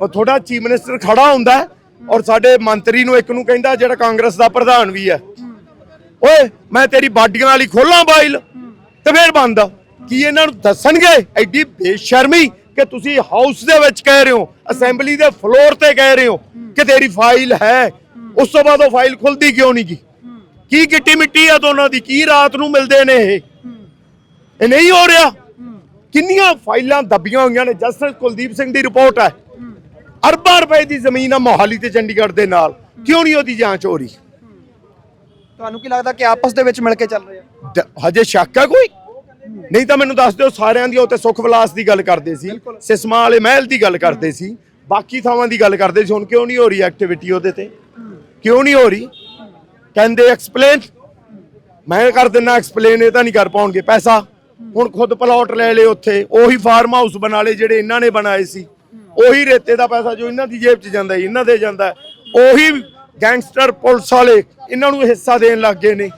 ਉਹ ਥੋੜਾ chief minister ਖੜਾ ਹੁੰਦਾ ਔਰ ਸਾਡੇ ਮੰਤਰੀ ਨੂੰ ਇੱਕ ਨੂੰ ਕਹਿੰਦਾ ਜਿਹੜਾ ਕਾਂਗਰਸ ਦਾ ਪ੍ਰਧਾਨ ਵੀ ਹੈ। ਓਏ, ਮੈਂ ਤੇਰੀ ਬਾਡੀਆਂ ਵਾਲੀ ਖੋਲਾਂ ਬਾਈਲ ਤੇ ਫੇਰ ਬੰਦ। ਕੀ ਇਹਨਾਂ ਨੂੰ ਦੱਸਣਗੇ? ਐਡੀ ਬੇਸ਼ਰਮੀ ਕਿ ਤੁਸੀਂ ਹਾਊਸ ਦੇ ਵਿੱਚ ਕਹਿ ਰਹੇ ਹੋ, ਅਸੈਂਬਲੀ ਦੇ ਫਲੋਰ ਤੇ ਕਹਿ ਰਹੇ ਹੋ ਕਿ ਤੇਰੀ ਫਾਈਲ ਹੈ। ਉਸ ਤੋਂ ਬਾਅਦ ਉਹ ਫਾਈਲ ਖੁੱਲਦੀ ਕਿਉਂ ਨਹੀਂ ਗੀ? ਕੀ ਗਿੱਟੀ ਮਿੱਟੀ ਆ ਦੋਨਾਂ ਦੀ? ਕੀ ਰਾਤ ਨੂੰ ਮਿਲਦੇ ਨੇ ਇਹ? ਇਹ ਨਹੀਂ ਹੋ ਰਿਹਾ। ਕਿੰਨੀਆਂ ਫਾਈਲਾਂ ਦੱਬੀਆਂ ਹੋਈਆਂ ਨੇ? ਜਸਟਿਸ ਕੁਲਦੀਪ ਸਿੰਘ ਦੀ ਰਿਪੋਰਟ ਹੈ। ਅਰਬਾਂ ਰੁਪਏ ਦੀ ਜ਼ਮੀਨ ਆ ਮੋਹਾਲੀ ਤੇ ਚੰਡੀਗੜ੍ਹ ਦੇ ਨਾਲ। ਕਿਉਂ ਨਹੀਂ ਉਹਦੀ ਜਾਂਚ ਹੋ ਰਹੀ? ਤੁਹਾਨੂੰ ਕੀ ਲੱਗਦਾ ਕਿ ਆਪਸ ਦੇ ਵਿੱਚ ਮਿਲ ਕੇ ਚੱਲ ਰਹੇ? ਆ ਦ- ਹਜੇ ਸ਼ੱਕ ਹੈ ਕੋਈ? ਨਹੀਂ ਤਾਂ ਮੈਨੂੰ ਦੱਸ ਦਿਓ ਸਾਰਿਆਂ ਦੀ ਉੱਤੇ ਸੁਖ ਵਿਲਾਸ ਦੀ ਗੱਲ ਕਰਦੇ ਸੀ। ਸਿਸਮਾ ਵਾਲੇ ਮਹਿਲ ਦੀ ਗੱਲ ਕਰਦੇ ਸੀ। ਬਾਕੀ ਥਾਵਾਂ ਦੀ ਗੱਲ ਕਰਦੇ ਸੀ। ਹੁਣ ਕਿਉਂ ਨਹੀਂ ਹੋ ਰਹੀ ਐਕਟੀਵਿਟੀ ਉਹਦੇ ਤੇ? ਕਿਉਂ ਨਹੀਂ ਹੋ ਰਹੀ? ਕਹਿੰਦੇ ਐਕਸਪਲੇਨ ਮੈਂ ਕਰ ਦਿੰਨਾ ਐਕਸਪਲੇਨ ਇਹ ਤਾਂ ਨਹੀਂ ਕਰ ਪਾਉਣਗੇ। ਪੈਸਾ। ਹੁਣ ਖੁਦ ਪਲਾਟ ਲੈ ਲਏ ਉੱਥੇ। ਉਹੀ ਫਾਰਮ ਹਾਊਸ ਬਣਾ ਲਏ ਜਿਹੜੇ ਇਹਨਾਂ ਨੇ ਬਣਾਏ ਸੀ। ਉਹੀ ਰੇਤੇ ਦਾ ਪੈਸਾ ਜੋ ਇਹਨਾਂ ਦੀ ਜੇਬ 'ਚ ਜਾਂਦਾ ਇਹਨਾਂ ਦੇ ਜਾਂਦਾ। ਉਹੀ ਗੈਂਗਸਟਰ ਪੁਲਿਸ ਵਾਲੇ ਇਹਨਾਂ ਨੂੰ ਹਿੱਸਾ ਦੇਣ ਲੱਗ ਗਏ ਨੇ।